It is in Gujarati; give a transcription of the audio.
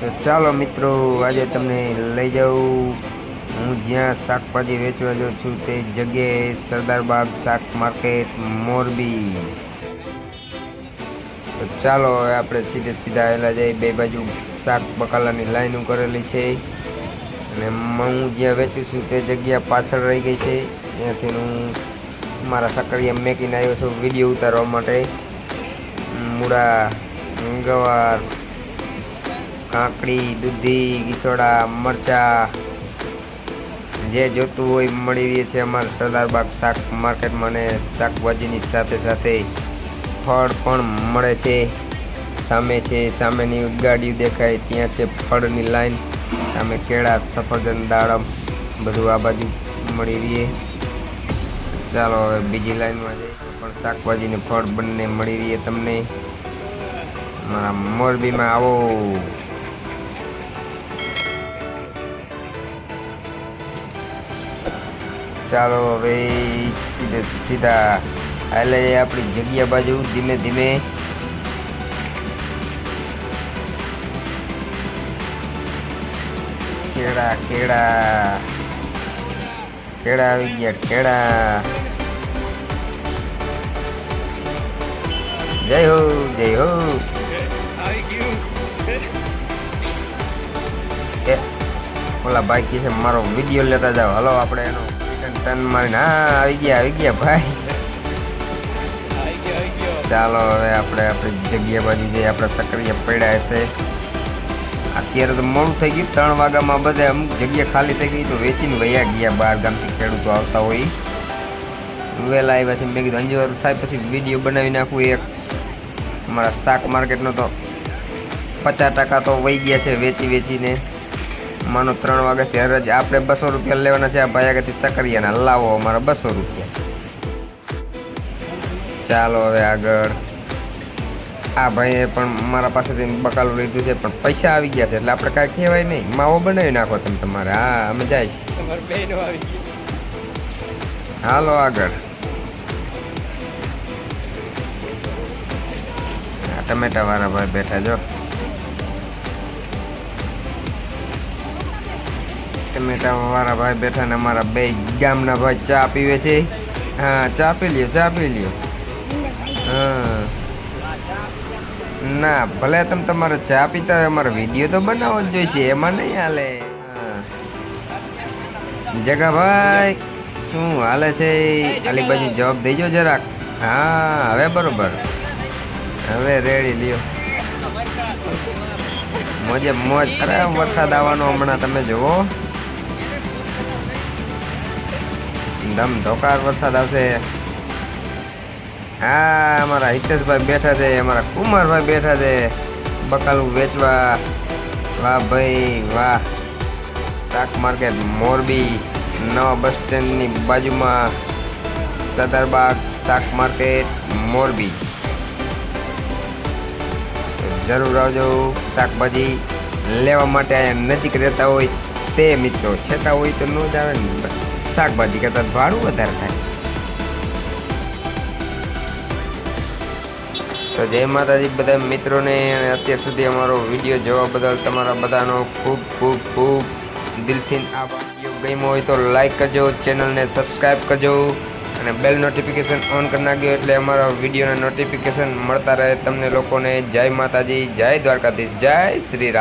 તો ચાલો મિત્રો, આજે તમને લઈ જાઉં. હું જ્યાં શાકભાજી વેચવા જાઉં છું તે જગ્યાએ સરદારબાગ શાક માર્કેટ, મોરબી. તો ચાલો, હવે આપણે સીધે સીધા આવેલા જઈએ. બે બાજુ શાક બકાલાની લાઈનો કરેલી છે. અને હું જ્યાં વેચું છું તે જગ્યા પાછળ રહી ગઈ છે. ત્યાંથી હું મારા સાકરિયા મેકીને આવ્યો છું વીડિયો ઉતારવા માટે. મૂળા, ગવાર કાકડી દૂધી, ગીસોડા, મરચા, જે જોતું હોય મળી રહે છે અમારા સરદારબાગ શાક માર્કેટમાં અને શાકભાજીની સાથે સાથે ફળ પણ મળે છે. સામે છે, સામેની ગાડીઓ દેખાય, ત્યાં છે ફળની લાઈન, સામે કેળા, સફરજન, દાડમ, બધું આ બાજુ મળી રહીએ ચાલો હવે બીજી લાઈનમાં જઈએ પણ શાકભાજી ને ફળ બંને મળી રહીએ તમને. મારા મોરબીમાં આવો. ચાલો હવે સીધે એટલે આપણી જગ્યા બાજુ ધીમે ધીમે કેળા કેળા કેળા આવી ગયા, કેળા. જય હો જય હો. ઓલા ભાઈ છે, મારો વીડિયો લેતા જાઓ. હલો, આપણે એનો ટન મારીને ના આવી ગયા આવી ગયા, ભાઈ. ચાલો, હવે આપણે આપણી જગ્યા બાજુ જે આપણે સક્રિય પડ્યા હશે અત્યારે તો મોડું થઈ ગયું, ત્રણ વાગ્યામાં બધે અમુક જગ્યા ખાલી થઈ ગઈ, તો વેચીને વયા ગયા બહાર ગામથી ખેડૂતો આવતા હોય. વહેલા આવ્યા છે, મેં કીધું અંજુ થાય પછી વીડિયો બનાવી નાખું એક. અમારા શાક માર્કેટનો તો પચાસ ટકા તો વહી ગયા છે, વેચી, વેચીને. માનો ત્રણ વાગે ત્યારે જ આપણે બસો રૂપિયા લેવાના છે. આ ભાઈ આગળથી સકરિયાના લાવો અમારા બસો રૂપિયા. ચાલો હવે આગળ. આ ભાઈએ પણ મારા પાસેથી બકાલું લીધું છે પણ પૈસા આવી ગયા છે એટલે આપણે કાંઈ કહેવાય નહીં. માવો બનાવી નાખો તમે તમારે. હા અમે જાય હાલો આગળ. આ ટમેટા વાળા ભાઈ બેઠા જો. ટમેટા વાળા ભાઈ બેઠા ને અમારા બે ગામના ભાઈ ચા પીવે છે. હા, ચા પી લ્યો, ચા પી લ્યો. હા. ના, ભલે તમે તમારે ચા પીતા હોય, અમારો વીડિયો તો બનાવવો જ જોઈશે, એમાં નહીં હાલે. જગાભાઈ શું હાલે છે? આલી બાજુ જવાબ દેજો જરાક. હા, હવે બરોબર. હવે રેડી, લ્યો. મોજે મોજ. અરે, વરસાદ આવવાનો હમણાં, તમે જુઓ. ધમ ધોકાર વરસાદ આવશે. હા, અમારા હિતેશભાઈ બેઠા છે, અમારા કુમારભાઈ બેઠા છે. બકાલું વેચવા. વાહ ભાઈ, વાહ. શાક માર્કેટ મોરબી, નવા બસ સ્ટેન્ડની બાજુમાં. સદરબાગ શાક માર્કેટ મોરબી. જરૂર આવજો, શાકભાજી લેવા માટે નજીક રહેતા હોય તે મિત્રો. છેતા હોય તો ન જ આવે ને. શાકભાજી કરતાં ભાડું વધારે થાય. તો જય માતાજી બધા મિત્રોને, અને અત્યાર સુધી અમારો વીડિયો જોવા બદલ તમારા બધાનો ખૂબ ખૂબ ખૂબ દિલથી વીડિયો ગમ્યો હોય તો લાઈક કરજો, ચેનલને સબસ્ક્રાઈબ કરજો, અને બેલ નોટિફિકેશન ઓન કરી નાખ્યો એટલે અમારા વિડીયોના નોટિફિકેશન મળતા રહે. તમને લોકોને જય માતાજી, જય દ્વારકાધીશ, જય શ્રી રામ.